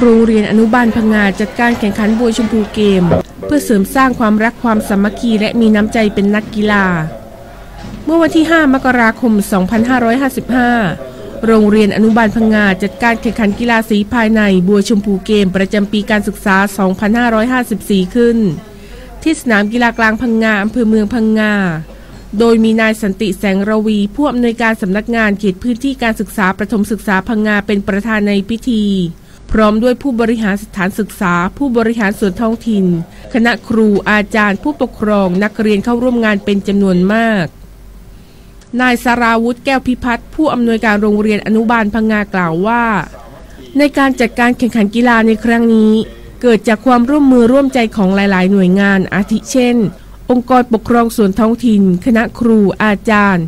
โรงเรียนอนุบาลพังงาจัดการแข่งขันบัวชมพูเกม เพื่อเสริมสร้างความรักความสามัคคีและมีน้ำใจเป็นนักกีฬา เมื่อวันที่ 5 มกราคม 2555 โรงเรียนอนุบาลพังงาจัดการแข่งขันกีฬาสีภายในบัวชมพูเกม ประจำปีการศึกษา 2554 ขึ้น ที่สนามกีฬากลางพังงาอำเภอเมืองพังงาโดยมีนายสันติแสงระวี ผู้อำนวยการสำนักงานเขตพื้นที่การศึกษาประถมศึกษาพังงาเป็นประธานในพิธี ร้อมด้วยผู้บริหารสถานศึกษา ผู้บริหารส่วนท้องถิ่น คณะครูอาจารย์ ผู้ปกครองนักเรียนเข้าร่วมงานเป็นจำนวนมาก นายสาราวุธแก้วพิพัฒน์ผู้อำนวยการโรงเรียนอนุบาลพังงากล่าวว่า ในการจัดการแข่งขันกีฬาในครั้งนี้ เกิดจากความร่วมมือร่วมใจของหลาย ๆ หน่วยงาน อาทิเช่น องค์กรปกครองส่วนท้องถิ่น คณะครูอาจารย์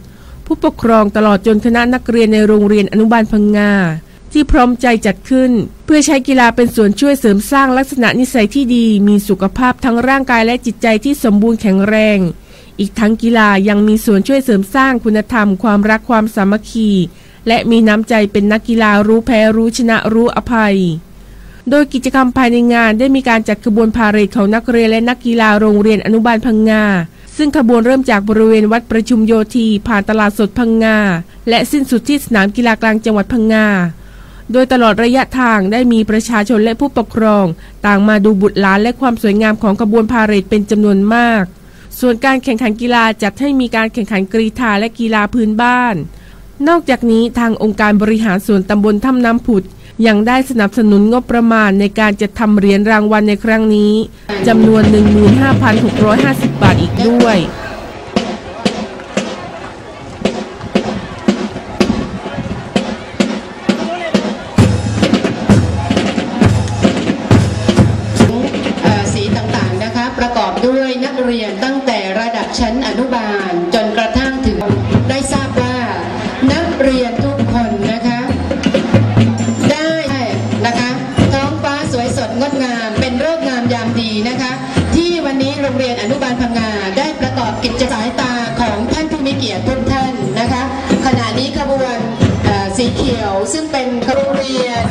ผู้ปกครองตลอดจนคณะนักเรียนในโรงเรียนอนุบาลพังงา ที่พร้อมใจจัดขึ้น เพื่อใช้กีฬาเป็นส่วนช่วยเสริมสร้างลักษณะนิสัยที่ดี มีสุขภาพทั้งร่างกายและจิตใจที่สมบูรณ์แข็งแรง อีกทั้งกีฬายังมีส่วนช่วยเสริมสร้างคุณธรรม ความรักความสามัคคี และมีน้ำใจเป็นนักกีฬารู้แพ้รู้ชนะรู้อภัย โดยกิจกรรมภายในงานได้มีการจัดขบวนพาเหรดของนักเรียนและนักกีฬาโรงเรียนอนุบาลพังงาซึ่งขบวนเริ่มจากบริเวณวัดประชุมโยธีผ่านตลาดสดพังงาและสิ้นสุดที่สนามกีฬากลางจังหวัดพังงา โดยตลอดระยะทางได้มีประชาชนและผู้ปกครอง ต่างมาดูบุตรหลานและความสวยงามของขบวนพาเหรดเป็นจำนวนมาก ส่วนการแข่งขันกีฬาจัดให้มีการแข่งขันกรีธาและกีฬาพื้นบ้าน นอกจากนี้ทางองค์การบริหารส่วนตำบลถ้ำน้ำผุด ยังได้สนับสนุนงบประมาณในการจัดทำเหรียญรางวัลในครั้งนี้จำนวน 15,650 บาทอีกด้วย ชั้นอนุบาล จนกระทั่งถึงได้ทราบว่า นักเรียนทุกคนนะคะ ได้นะคะ ท้องฟ้าสวยสดงดงาม เป็นเรื่องงามยามดีนะคะ ที่วันนี้โรงเรียนอนุบาลพังงาได้ประกอบกิจสายตาของท่านผู้มีเกียรติทุกท่านนะคะ ขณะนี้ขบวนสีเขียวซึ่งเป็นโรงเรียน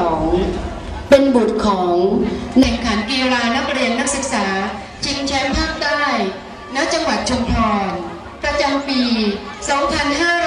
22 เป็นบุตรของในงขันกีฬานักเรียนนักศึกษา ชิงแชมป์ภาคใต้ ณ จังหวัดชุมพร ประจำปี 2500